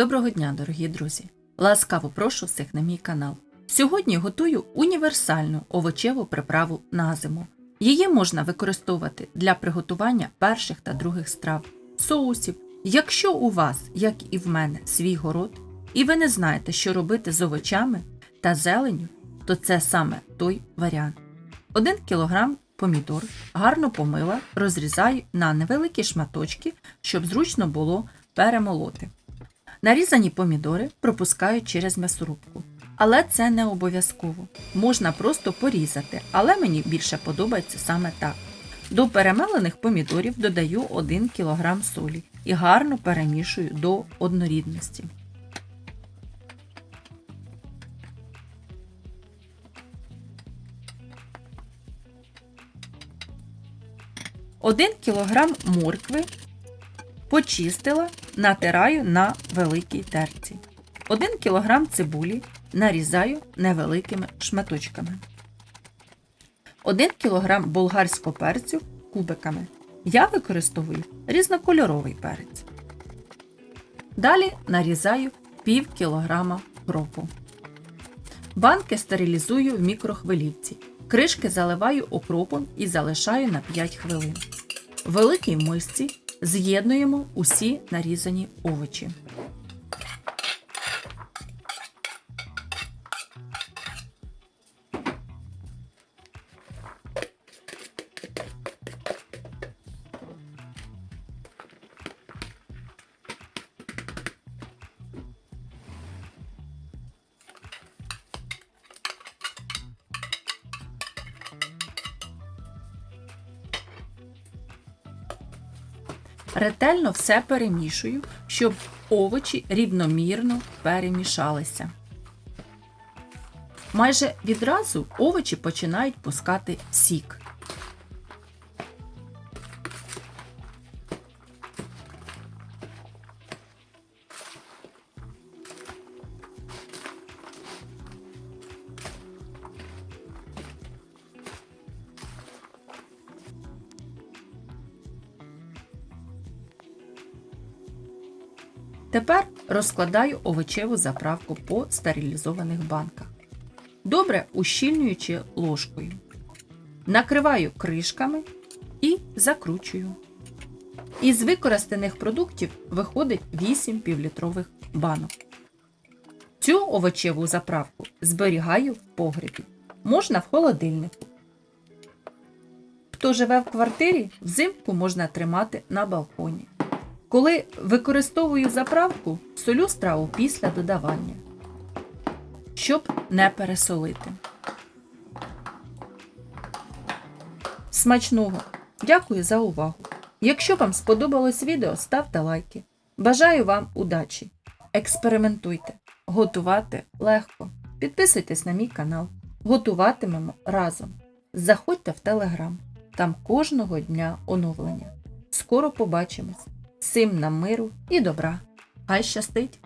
Доброго дня, дорогі друзі! Ласкаво прошу всіх на мій канал. Сьогодні готую універсальну овочеву приправу на зиму. Її можна використовувати для приготування перших та других страв, соусів. Якщо у вас, як і в мене, свій город, і ви не знаєте, що робити з овочами та зеленю, то це саме той варіант. 1 кг помідор гарно помила, розрізаю на невеликі шматочки, щоб зручно було перемолоти. Нарізані помідори пропускаю через м'ясорубку. Але це не обов'язково. Можна просто порізати, але мені більше подобається саме так. До перемелених помідорів додаю 1 кг солі і гарно перемішую до однорідності. Один кілограм моркви почистила, натираю на великій терці. 1 кг цибулі нарізаю невеликими шматочками. 1 кг болгарського перцю кубиками. Я використовую різнокольоровий перець. Далі нарізаю пів кілограма кропу. Банки стерилізую в мікрохвилівці. Кришки заливаю окропом і залишаю на 5 хвилин. В великій мисці з'єднуємо усі нарізані овочі. Ретельно все перемішую, щоб овочі рівномірно перемішалися. Майже відразу овочі починають пускати сік. Тепер розкладаю овочеву заправку по стерилізованих банках, добре ущільнюючи ложкою. Накриваю кришками і закручую. Із використаних продуктів виходить 8 півлітрових банок. Цю овочеву заправку зберігаю в погребі. Можна в холодильнику. Хто живе в квартирі, взимку можна тримати на балконі. Коли використовую заправку, солю страву після додавання, щоб не пересолити. Смачного! Дякую за увагу! Якщо вам сподобалось відео, ставте лайки. Бажаю вам удачі! Експериментуйте! Готувати легко. Підписуйтесь на мій канал. Готуватимемо разом. Заходьте в телеграм. Там кожного дня оновлення. Скоро побачимось! Всім нам миру і добра. Хай щастить!